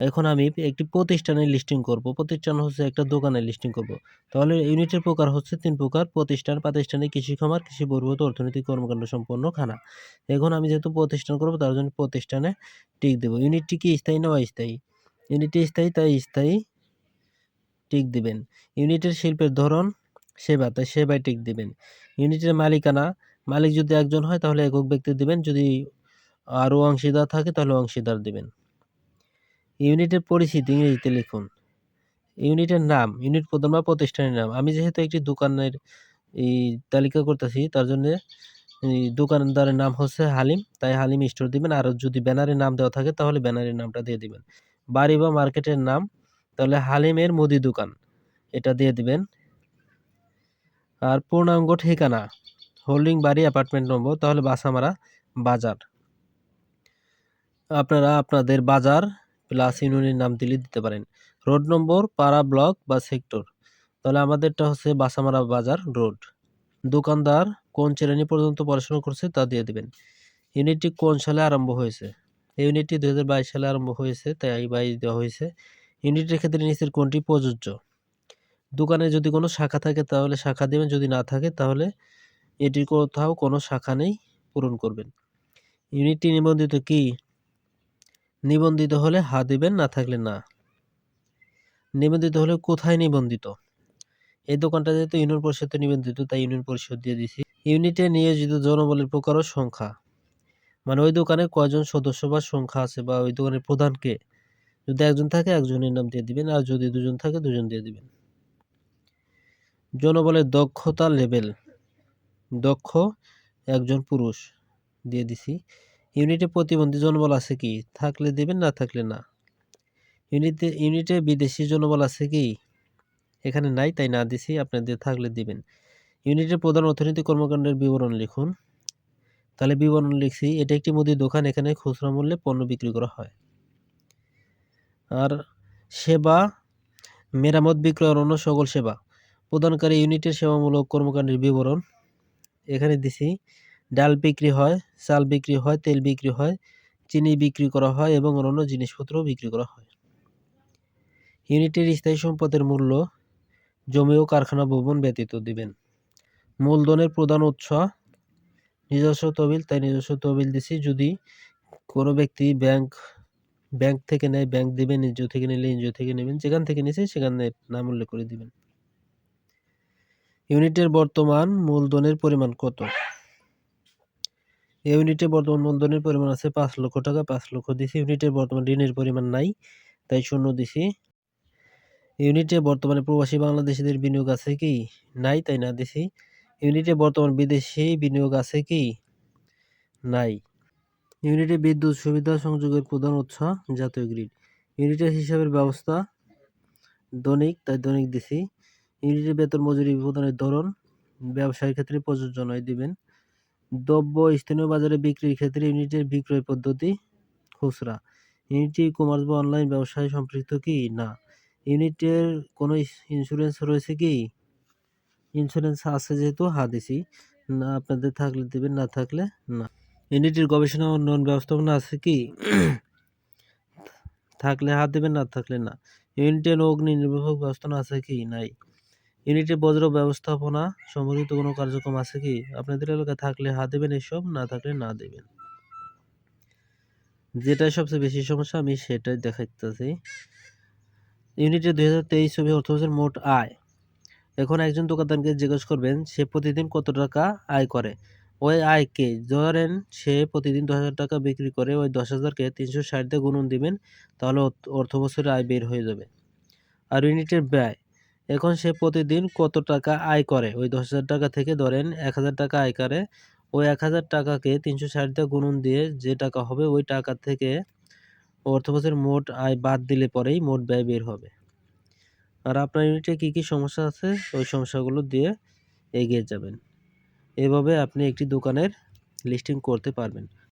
এখন আমি একটি প্রতিষ্ঠানের লিস্টিং করব। প্রতিষ্ঠান হচ্ছে একটা দোকানের লিস্টিং করব। তাহলে ইউনিটের প্রকার হচ্ছে তিন প্রকার, প্রতিষ্ঠান, প্রাতিষ্ঠানিক, কৃষি খামার, কৃষি বহির্ভূত অর্থনৈতিক কর্মকাণ্ড সম্পন্ন খানা। এখন আমি যেহেতু প্রতিষ্ঠান করব, তার জন্য প্রতিষ্ঠানে টিক দেবো। ইউনিটটি কি স্থায়ী না অস্থায়ী? ইউনিটটি স্থায়ী, তাই স্থায়ী টিক দিবেন। ইউনিটের শিল্পের ধরন সেবা, তাই সেবায় টিক দিবেন। ইউনিটের মালিকানা, মালিক যদি একজন হয়, তাহলে একক ব্যক্তি দিবেন। যদি আরও অংশীদার থাকে, তাহলে অংশীদার দিবেন। ইউনিটের পরিচিতি ইংরেজিতে লিখুন। ইউনিটের নাম, ইউনিট প্রধান বা প্রতিষ্ঠানের নাম। আমি যেহেতু একটি দোকানের এই তালিকা করতেছি, তার জন্য দোকানদারের নাম হচ্ছে হালিম। তাই হালিম স্টোর দিবেন। আর যদি ব্যানারের নাম দেওয়া থাকে, তাহলে ব্যানারের নামটা দিয়ে দিবেন। বাড়ি বা মার্কেটের নাম, তাহলে হালিমের মুদি দোকান। এটা দিয়ে দিবেন। আর পূর্ণাঙ্গ ঠিকানা, হোল্ডিং বাড়ি, অ্যাপার্টমেন্ট নম্বর, তাহলে বাসামারা বাজার। আপনারা আপনাদের বাজার প্লাস ইউনিয়নের নাম দিলে দিতে পারেন। রোড নম্বর, পাড়া, ব্লক বা সেক্টর। তাহলে আমাদেরটা হচ্ছে বাসামারা বাজার রোড। দোকানদার কোন শ্রেণি পর্যন্ত পড়াশোনা করছে তা দিয়ে দেবেন। ইউনিটটি কোন সালে আরম্ভ হয়েছে? এই ইউনিটটি দু হাজার বাইশ সালে আরম্ভ হয়েছে, তাই বাইশ দেওয়া হয়েছে। ইউনিটের ক্ষেত্রে নিচের কোনটি প্রযোজ্য? দোকানে যদি কোনো শাখা থাকে তাহলে শাখা দেবেন, যদি না থাকে তাহলে এটির কোথাও কোনো শাখা নেই পূরণ করবেন। ইউনিটটি নিবন্ধিত কি? নিবন্ধিত হলে হা দিবেন, না থাকলে না। নিবন্ধিত হলে কোথায় নিবন্ধিত? এই দোকানটা যেহেতু ইউনিয়ন পরিষদে নিবন্ধিত, তাই ইউনিয়ন পরিষদ দিয়ে দিছি। ইউনিটে নিয়োজিত জনবলের প্রকার ও সংখ্যা। মানে ওই দোকানে কয়জন সদস্য বা সংখ্যা আছে বা ওই দোকানের প্রধানকে যদি একজন থাকে, একজনের নাম দিয়ে দিবেন, আর যদি দুজন থাকে, দুজন দিয়ে দিবেন। জনবলের দক্ষতা লেভেল। দক্ষ একজন পুরুষ দিয়ে দিছি। ইউনিটে প্রতিবন্ধী জনবল আছে কি? থাকলে দিবেন, না থাকলে না? ইউনিটে ইউনিটে বিদেশি জনবল আছে কি? এখানে নাই, তাই না দিছি, আপনাদের থাকলে দিবেন। ইউনিটের প্রধান অর্থনৈতিক কর্মকাণ্ডের বিবরণ লিখুন। তাহলে বিবরণ লিখছি, এটা একটি মুদির দোকান, এখানে খুচরা মূল্যে পণ্য বিক্রি করা হয়। আর সেবা, মেরামত বিক্রয় অন্য সকল সেবা। প্রদানকারী ইউনিটের সেবামূলক কর্মকাণ্ডের বিবরণ, এখানে দিছি। ডাল বিক্রি হয়, চাল বিক্রি হয়, তেল বিক্রি হয়, চিনি বিক্রি করা হয় এবং অন্যান্য জিনিসপত্রও বিক্রি করা হয়। ইউনিটের স্থায়ী সম্পদের মূল্য জমি ও কারখানা ভবন ব্যতীত দিবেন। মূলধনের প্রধান উৎস নিজস্ব তহবিল, তাই নিজস্ব তহবিল দিছি। যদি কোনো ব্যক্তি ব্যাংক ব্যাংক থেকে নেয়, ব্যাংক দিবেন এনজিও থেকে নিলে এনজিও থেকে নেবেন, যেখান থেকে নিছে সেখানে নাম উল্লেখ করে দিবেন। ইউনিটের বর্তমান মূলধনের পরিমাণ কত? এই ইউনিটে বর্তমান মূলধনের পরিমাণ আছে পাঁচ লক্ষ টাকা, পাঁচ লক্ষ দিছি। ইউনিটের বর্তমান ঋণের পরিমাণ নাই, তাই শূন্য দিছি। ইউনিটে বর্তমানে প্রবাসী বাংলাদেশিদের বিনিয়োগ আছে কি? নাই, তাই না দিছি। ইউনিটে বর্তমান বিদেশি বিনিয়োগ আছে কি? নাই। ইউনিটে বিদ্যুৎ, সুবিধা সংযোগের প্রধান উৎস জাতীয় গ্রিড। ইউনিটের হিসাবের ব্যবস্থা দৈনিক, তাই দৈনিক দিছি। ইউনিটের বেতন মজুরি প্রদানের ধরন, ব্যবসায়ের ক্ষেত্রে প্রযোজ্য নয়, দিবেন। দ্রব্য স্থানীয় বাজারে বিক্রির ক্ষেত্রে ইউনিটের বিক্রয় পদ্ধতি খুচরা। ইউনিটি কমার্স বা অনলাইন ব্যবসায় সম্পৃক্ত কি? না। ইউনিটের কোনো ইন্স্যুরেন্স রয়েছে কি? ইন্স্যুরেন্স আছে যেহেতু হা দিছি। না, আপনাদের থাকলে দেবেন, না থাকলে না। ইউনিটের গবেষণা উন্নয়ন ব্যবস্থাপনা আছে কি? থাকলে হাত দেবেন, না থাকলে না। ইউনিটের অগ্নি নির্বাপক ব্যবস্থাপনা আছে কি? নাই। ইউনিটের বজ্র ব্যবস্থাপনা সম্পর্কিত কোনো কার্যক্রম আছে কি? আপনাদের এলাকায় থাকলে হাত দেবেন এসব, না থাকলে না দেবেন? যেটাই সবচেয়ে বেশি সমস্যা, আমি সেটাই দেখাইতেছি। ইউনিটের দুই হাজার তেইশ ছবি অর্থবছর মোট আয়। এখন একজন দোকানদারকে জিজ্ঞেস করবেন, সে প্রতিদিন কত টাকা আয় করে? ওই আয়কে ধরেন সে প্রতিদিন দশ হাজার টাকা বিক্রি করে ওই দশ হাজারকে তিনশো ষাট দিয়ে গুণন দিবেন, তাহলে অর্থ বছরের আয় বের হয়ে যাবে। আর ইউনিটের ব্যয়? এখন সে প্রতিদিন কত টাকা আয় করে? ওই দশ হাজার টাকা থেকে ধরেন এক হাজার টাকা আয় করে। ওই এক হাজার টাকাকে তিনশো ষাট দিয়ে গুণন দিয়ে যে টাকা হবে, ওই টাকা থেকে অর্থ বছরের মোট আয় বাদ দিলে পরেই মোট ব্যয় বের হবে। আর আপনার ইউনিটে কী কী সমস্যা আছে? ওই সমস্যাগুলো দিয়ে এগিয়ে যাবেন। এভাবে আপনি একটি দোকানের লিস্টিং করতে পারবেন।